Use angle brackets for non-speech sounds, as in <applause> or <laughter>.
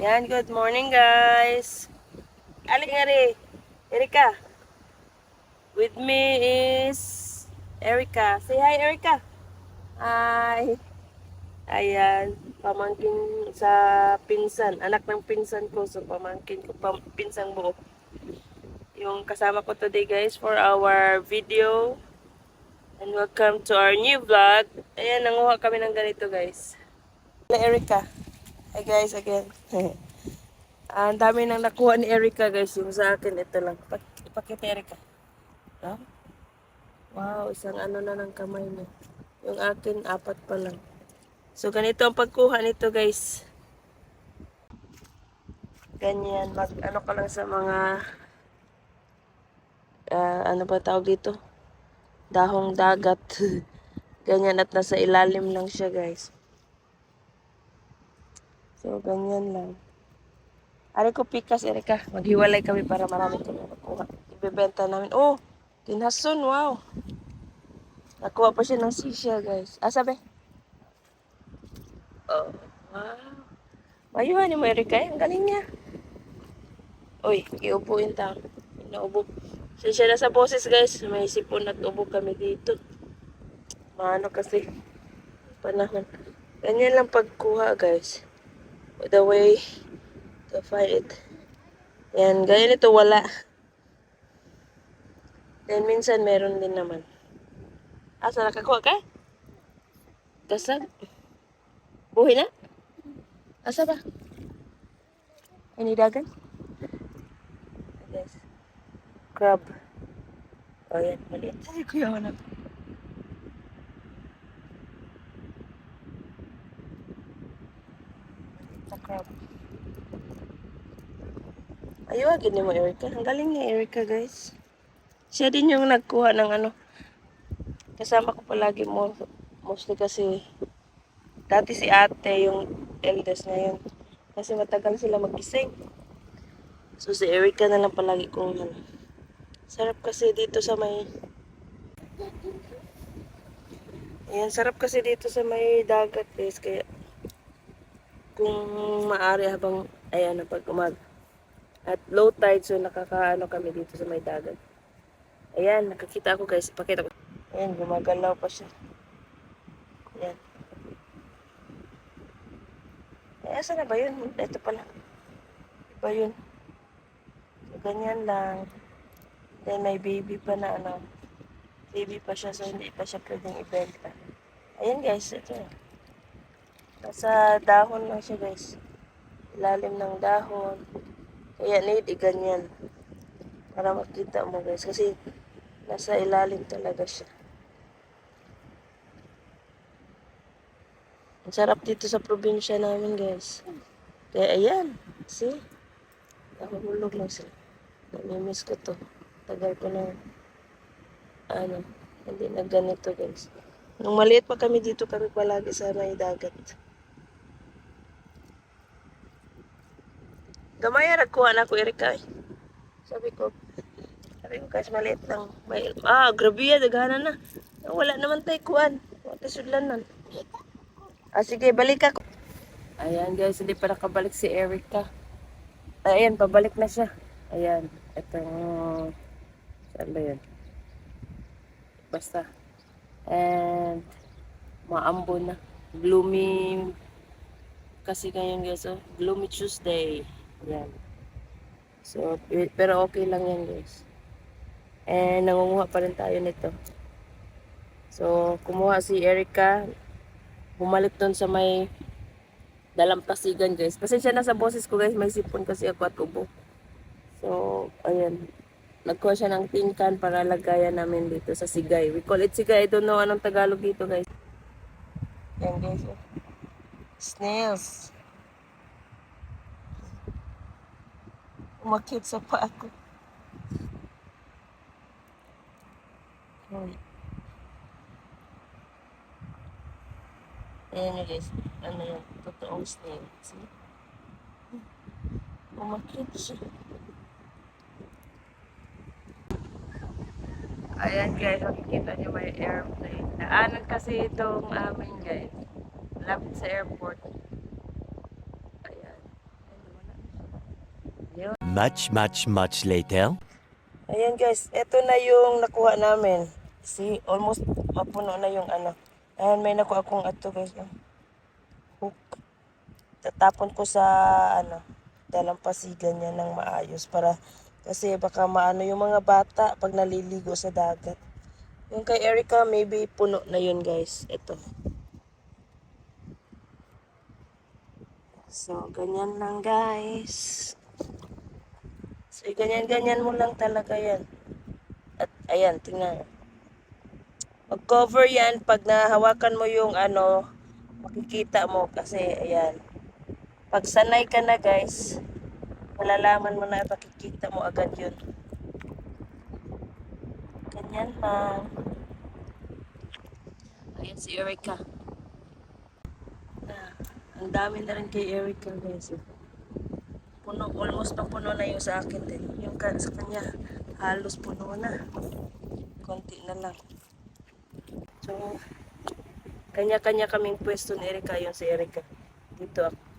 Yan, good morning guys. Alik nga rin. Erika. With me is Erika. Say hi Erika. Hi. Ayan, pamangkin sa pinsan. Anak ng pinsan ko. So, pamangkin ko, pam, pinsang buo. Yung kasama ko today guys for our video. And welcome to our new vlog. Ayan, nanguha kami ng ganito guys. Hello Erika. Hi guys, again. <laughs> Ah, Ang dami nang nakuha ni Erika guys. Yung sa akin, ito lang. Pak- Ipakita Erika. Ah? Wow, isang ano na ng kamay niya. Yung akin, apat pa lang. So, ganito ang pagkuha nito guys. Ganyan. Mag, ano ka lang sa mga, ah, ano ba tawag dito? Dahong dagat. <laughs> Ganyan at nasa ilalim lang siya guys. So, ganyan lang. Ari ko pikas, Erika. Maghiwalay kami para marami kami makuha. Ibebenta namin. Oh, kinhason, wow. Nakuha pa siya ng sisya, guys. Ah, sabi? Oh, wow. Mayuhan ni mo, Erika. eh. Ang galing niya. Uy, iupuin ta. Naubo. Siya na sa boses, guys. May sipon at ubo kami dito. Maano kasi. Panahon. Ganyan lang pagkuha, guys. The way to find it. Yan, ganyan ito wala. Then minsan meron din naman. Asa nakakuha ka? Kasag? Buhay na? Asa ba? Any dagan? Yes. Crab. O yan, maliit. Ay, kuya, wala. Crab. Ayaw, gini mo, Erica. Ang galing niya, Erica, guys. Siya din yung nagkuha ng ano. Kasama ko palagi mo. Mostly kasi, dati si ate yung eldest ngayon. Kasi matagal sila magising. So, si Erica na lang palagi kong ano. Sarap kasi dito sa may... Ayan, sarap kasi dito sa may dagat, guys. Kaya, kung maaari habang, ayan, pag umag, at low tide, so nakakaano kami dito sa may dagat. Ayan, nakakita ako guys. Pakita ko. Ayan, gumagalaw pa siya. Ayan. Eh, asa na ba yun? Ito pala. Iba yun. So, ganyan lang. Then, may baby pa na ano. Baby pa siya, so hindi pa siya pwedeng ibenta. Ayan guys, ito. Nasa dahon lang siya guys. Ilalim ng dahon. Kaya need ganyan. Para makita mo guys. Kasi nasa ilalim talaga siya. Ang sarap dito sa probinsya namin guys. Kaya ayan. See? Nakahulog lang sila. Namimiss ko to. Tagal ko na ano, hindi na ganito guys. Nung maliit pa kami dito kami palagi sa may dagat. Gamaya nagkuha na ako, Erika. eh. Sabi ko, sabi ko guys, maliit lang. May, ah, grabe yan, daghanan na. Wala naman tayo kuhan. Wala sudlan nun. Ah, sige, balik ako. Ayan guys, hindi pa nakabalik si Erika. Ayan, pabalik na siya. Ayan, itong, saan ba yun? Basta. And, maambo na. Gloomy, kasi ngayon guys, oh, gloomy Tuesday. Yan. So, pi- pero okay lang yan guys. And nangunguha pa rin tayo nito. So, kumuha si Erica. Bumalik doon sa may dalampasigan guys. Pasensya na sa boses ko guys. May sipon kasi ako at ubo. So, ayan. Nagkuha siya ng tin can para lagayan namin dito sa sigay. We call it sigay. I don't know anong Tagalog dito guys. Yan guys. oh. Snails. Umakit sa pa ako. Hoy. Ayan guys. Ano yun? Totoong snail. See? Umakit siya. Ayan guys, makikita niyo may airplane. Daanan kasi itong amin guys. Lapit sa airport. Ayan. Much, much, much later. Ayan guys, eto na yung nakuha namin. See, almost mapuno na yung ano. Ayan, may nakuha akong ato guys. Hook. Tatapon ko sa ano, dalampasigan niya ng maayos para kasi baka maano yung mga bata pag naliligo sa dagat. Yung kay Erica, maybe puno na yun guys. Ito. So, ganyan lang guys. So, ganyan-ganyan mo lang talaga yan. At, ayan, tingnan. Mag-cover yan pag nahawakan mo yung ano, makikita mo kasi, ayan. Pag sanay ka na guys, malalaman mo na, makikita mo agad yun. Ganyan lang. Ayan si Erica. Ah, ang dami na rin kay Erica guys. Puno, almost na puno na yung sa akin din. Yung ka, sa kanya, halos puno na. Konti na lang. So, kanya-kanya kaming pwesto ni Erika, yung si Erika. Dito ako.